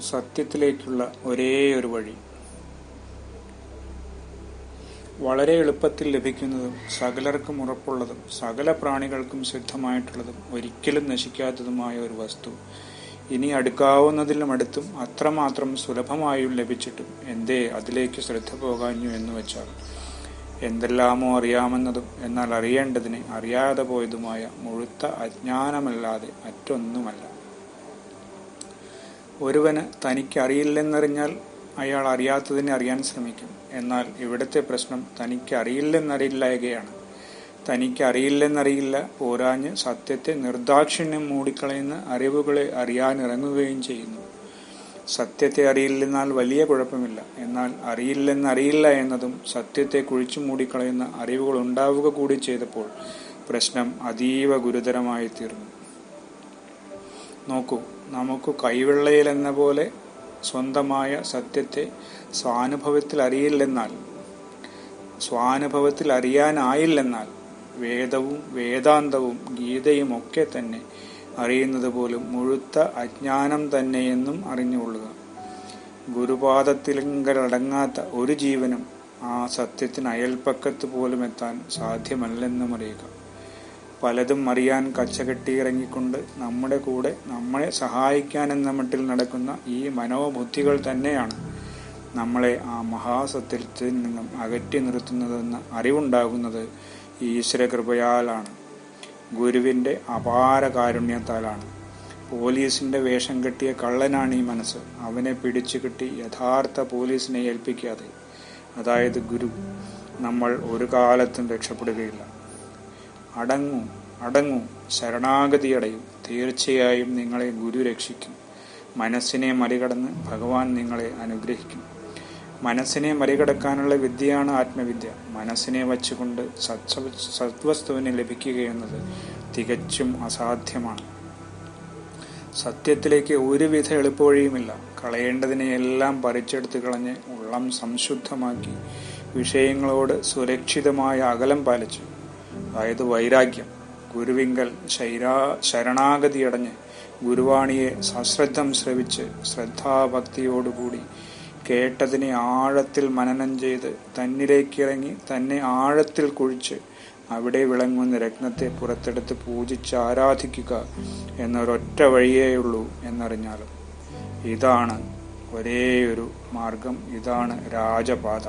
സത്യത്തിലേക്കുള്ള ഒരേ ഒരു വഴി. വളരെ എളുപ്പത്തിൽ ലഭിക്കുന്നതും സകലർക്കും ഉറപ്പുള്ളതും സകല പ്രാണികൾക്കും സിദ്ധമായിട്ടുള്ളതും ഒരിക്കലും നശിക്കാത്തതുമായ ഒരു വസ്തു. ഇനി അടുക്കാവുന്നതിലും അടുത്തും അത്രമാത്രം സുലഭമായും ലഭിച്ചിട്ടും എന്തേ അതിലേക്ക് ശ്രദ്ധ പോകാഞ്ഞു എന്ന് വെച്ചാൽ? എന്തെല്ലാമോ അറിയാമെന്നതും എന്നാൽ അറിയേണ്ടതിനെ അറിയാതെ പോയതുമായ മുഴുത്ത അജ്ഞാനമല്ലാതെ മറ്റൊന്നുമല്ല. ഒരുവന് തനിക്ക് അറിയില്ലെന്നറിഞ്ഞാൽ അയാൾ അറിയാത്തതിനെ അറിയാൻ ശ്രമിക്കും. എന്നാൽ ഇവിടുത്തെ പ്രശ്നം തനിക്ക് അറിയില്ലെന്നറിയില്ലായകയാണ് തനിക്ക് അറിയില്ലെന്നറിയില്ല പോരാഞ്ഞ് സത്യത്തെ നിർദാക്ഷിണ്യം മൂടിക്കളയുന്ന അറിവുകളെ അറിയാനിറങ്ങുകയും ചെയ്യുന്നു. സത്യത്തെ അറിയില്ലെന്നാൽ വലിയ കുഴപ്പമില്ല. എന്നാൽ അറിയില്ലെന്നറിയില്ല എന്നതും സത്യത്തെ കുഴിച്ചു മൂടിക്കളയുന്ന അറിവുകൾ ഉണ്ടാവുക കൂടി ചെയ്തപ്പോൾ പ്രശ്നം അതീവ ഗുരുതരമായി തീർന്നു നോക്കൂ. നമുക്ക് കൈവെള്ളയിലെന്ന പോലെ സ്വന്തമായ സത്യത്തെ സ്വാനുഭവത്തിൽ അറിയില്ലെന്നാൽ സ്വാനുഭവത്തിൽ അറിയാനായില്ലെന്നാൽ വേദവും വേദാന്തവും ഗീതയും ഒക്കെ തന്നെ അറിയുന്നത് പോലും മുഴുത്ത അജ്ഞാനം തന്നെയെന്നും അറിഞ്ഞുകൊള്ളുക. ഗുരുപാദത്തിലെങ്കലടങ്ങാത്ത ഒരു ജീവനും ആ സത്യത്തിന് അയൽപ്പക്കത്ത് പോലും എത്താൻ സാധ്യമല്ലെന്നും അറിയുക. പലതും അറിയാൻ കച്ചകെട്ടിയിറങ്ങിക്കൊണ്ട് നമ്മുടെ കൂടെ നമ്മളെ സഹായിക്കാനെന്ന മട്ടിൽ നടക്കുന്ന ഈ മനോബുദ്ധികൾ തന്നെയാണ് നമ്മളെ ആ മഹാസത്യത്തിൽ നിന്നും അകറ്റി നിർത്തുന്നതെന്ന് അറിവുണ്ടാകുന്നത് ഈശ്വരകൃപയാലാണ് ഗുരുവിന്റെ അപാര കാരുണ്യത്താലാണ്. പോലീസിന്റെ വേഷം കെട്ടിയ കള്ളനാണ് ഈ മനസ്സ്. അവനെ പിടിച്ചു കിട്ടി യഥാർത്ഥ പോലീസിനെ ഏൽപ്പിക്കാതെ. അതായത് ഗുരു നമ്മൾ ഒരു കാലത്തും രക്ഷപ്പെടുകയില്ല. അടങ്ങൂ അടങ്ങൂ ശരണാഗതിയടയും. തീർച്ചയായും നിങ്ങളെ ഗുരു രക്ഷിക്കും. മനസ്സിനെ മറികടന്ന് ഭഗവാൻ നിങ്ങളെ അനുഗ്രഹിക്കും. മനസ്സിനെ മറികടക്കാനുള്ള വിദ്യയാണ് ആത്മവിദ്യ. മനസ്സിനെ വച്ചുകൊണ്ട് സത്സ സത്വസ്തുവിനെ ലഭിക്കുകയെന്നത് തികച്ചും അസാധ്യമാണ്. സത്യത്തിലേക്ക് ഒരുവിധ എളുപ്പവഴിയുമില്ല. കളയേണ്ടതിനെയെല്ലാം പറിച്ചെടുത്ത് കളഞ്ഞ് ഉള്ളം സംശുദ്ധമാക്കി വിഷയങ്ങളോട് സുരക്ഷിതമായ അകലം പാലിച്ചു അതായത് വൈരാഗ്യം ഗുരുവിങ്കൽ ശൈരാ ശരണാഗതിയടഞ്ഞ് ഗുരുവാണിയെ സശ്രദ്ധം ശ്രവിച്ച് ശ്രദ്ധാഭക്തിയോടുകൂടി കേട്ടതിനെ ആഴത്തിൽ മനനം ചെയ്ത് തന്നിലേക്കിറങ്ങി തന്നെ ആഴത്തിൽ കുഴിച്ച് അവിടെ വിളങ്ങുന്ന രത്നത്തെ പുറത്തെടുത്ത് പൂജിച്ച് ആരാധിക്കുക എന്നൊരൊറ്റ വഴിയേയുള്ളൂ എന്നറിഞ്ഞാലും ഇതാണ് ഒരേയൊരു മാർഗം ഇതാണ് രാജപാത.